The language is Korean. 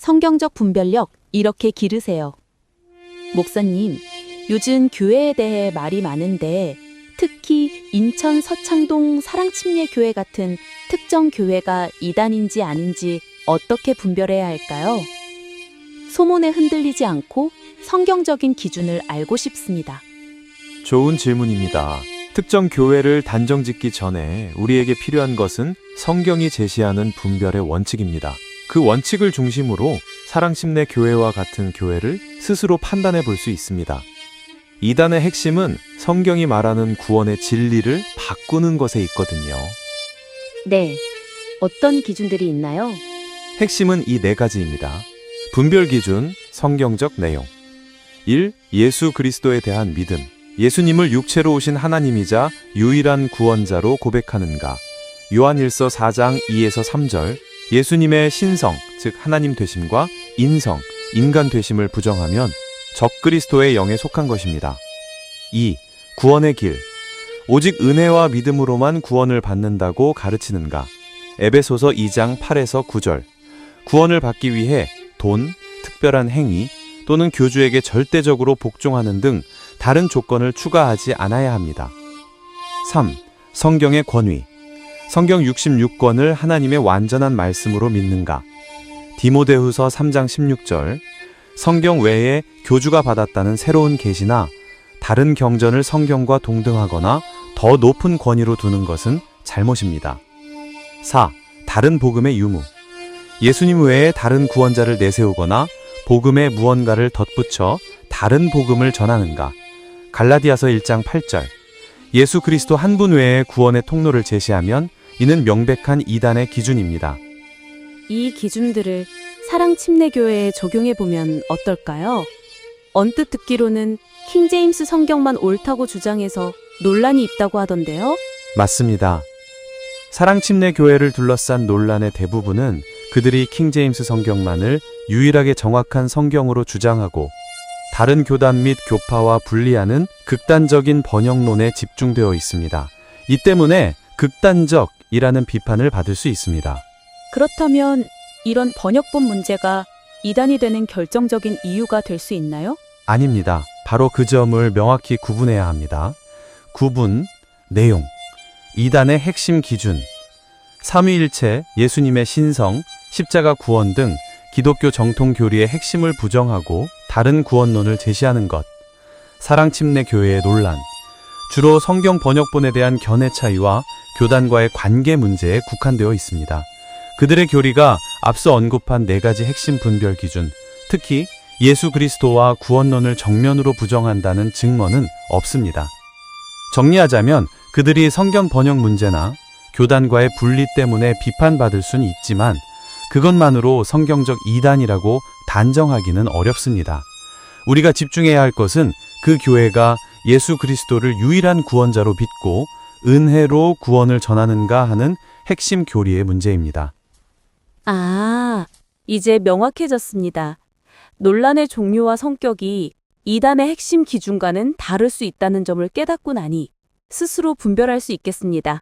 성경적 분별력 이렇게 기르세요. 목사님, 요즘 교회에 대해 말이 많은데 특히 인천 서창동 사랑침례 교회 같은 특정 교회가 이단인지 아닌지 어떻게 분별해야 할까요? 소문에 흔들리지 않고 성경적인 기준을 알고 싶습니다. 좋은 질문입니다. 특정 교회를 단정 짓기 전에 우리에게 필요한 것은 성경이 제시하는 분별의 원칙입니다. 그 원칙을 중심으로 사랑심내 교회와 같은 교회를 스스로 판단해 볼 수 있습니다. 이단의 핵심은 성경이 말하는 구원의 진리를 바꾸는 것에 있거든요. 네. 어떤 기준들이 있나요? 핵심은 이 네 가지입니다. 분별 기준, 성경적 내용. 1. 예수 그리스도에 대한 믿음. 예수님을 육체로 오신 하나님이자 유일한 구원자로 고백하는가. 요한일서 4장 2에서 3절. 예수님의 신성, 즉 하나님 되심과 인성, 인간 되심을 부정하면 적그리스도의 영에 속한 것입니다. 2. 구원의 길. 오직 은혜와 믿음으로만 구원을 받는다고 가르치는가. 에베소서 2장 8에서 9절. 구원을 받기 위해 돈, 특별한 행위 또는 교주에게 절대적으로 복종하는 등 다른 조건을 추가하지 않아야 합니다. 3. 성경의 권위. 성경 66권을 하나님의 완전한 말씀으로 믿는가. 디모데후서 3장 16절. 성경 외에 교주가 받았다는 새로운 계시나 다른 경전을 성경과 동등하거나 더 높은 권위로 두는 것은 잘못입니다. 4. 다른 복음의 유무. 예수님 외에 다른 구원자를 내세우거나 복음에 무언가를 덧붙여 다른 복음을 전하는가. 갈라디아서 1장 8절. 예수 그리스도 한 분 외에 구원의 통로를 제시하면 이는 명백한 이단의 기준입니다. 이 기준들을 사랑 침례교회에 적용해 보면 어떨까요? 언뜻 듣기로는 킹제임스 성경만 옳다고 주장해서 논란이 있다고 하던데요. 맞습니다. 사랑 침례 교회를 둘러싼 논란의 대부분은 그들이 킹제임스 성경만을 유일하게 정확한 성경으로 주장하고 다른 교단 및 교파와 분리하는 극단적인 번역론에 집중되어 있습니다. 이 때문에 극단적 이라는 비판을 받을 수 있습니다. 그렇다면 이런 번역본 문제가 이단이 되는 결정적인 이유가 될 수 있나요? 아닙니다. 바로 그 점을 명확히 구분해야 합니다. 구분, 내용, 이단의 핵심 기준, 삼위일체, 예수님의 신성, 십자가 구원 등 기독교 정통 교리의 핵심을 부정하고 다른 구원론을 제시하는 것, 사랑침례 교회의 논란, 주로 성경 번역본에 대한 견해 차이와 교단과의 관계 문제에 국한되어 있습니다. 그들의 교리가 앞서 언급한 네 가지 핵심 분별 기준, 특히 예수 그리스도와 구원론을 정면으로 부정한다는 증거는 없습니다. 정리하자면 그들이 성경 번역 문제나 교단과의 분리 때문에 비판받을 수는 있지만 그것만으로 성경적 이단이라고 단정하기는 어렵습니다. 우리가 집중해야 할 것은 그 교회가 예수 그리스도를 유일한 구원자로 믿고 은혜로 구원을 전하는가 하는 핵심 교리의 문제입니다. 아, 이제 명확해졌습니다. 논란의 종류와 성격이 이단의 핵심 기준과는 다를 수 있다는 점을 깨닫고 나니 스스로 분별할 수 있겠습니다.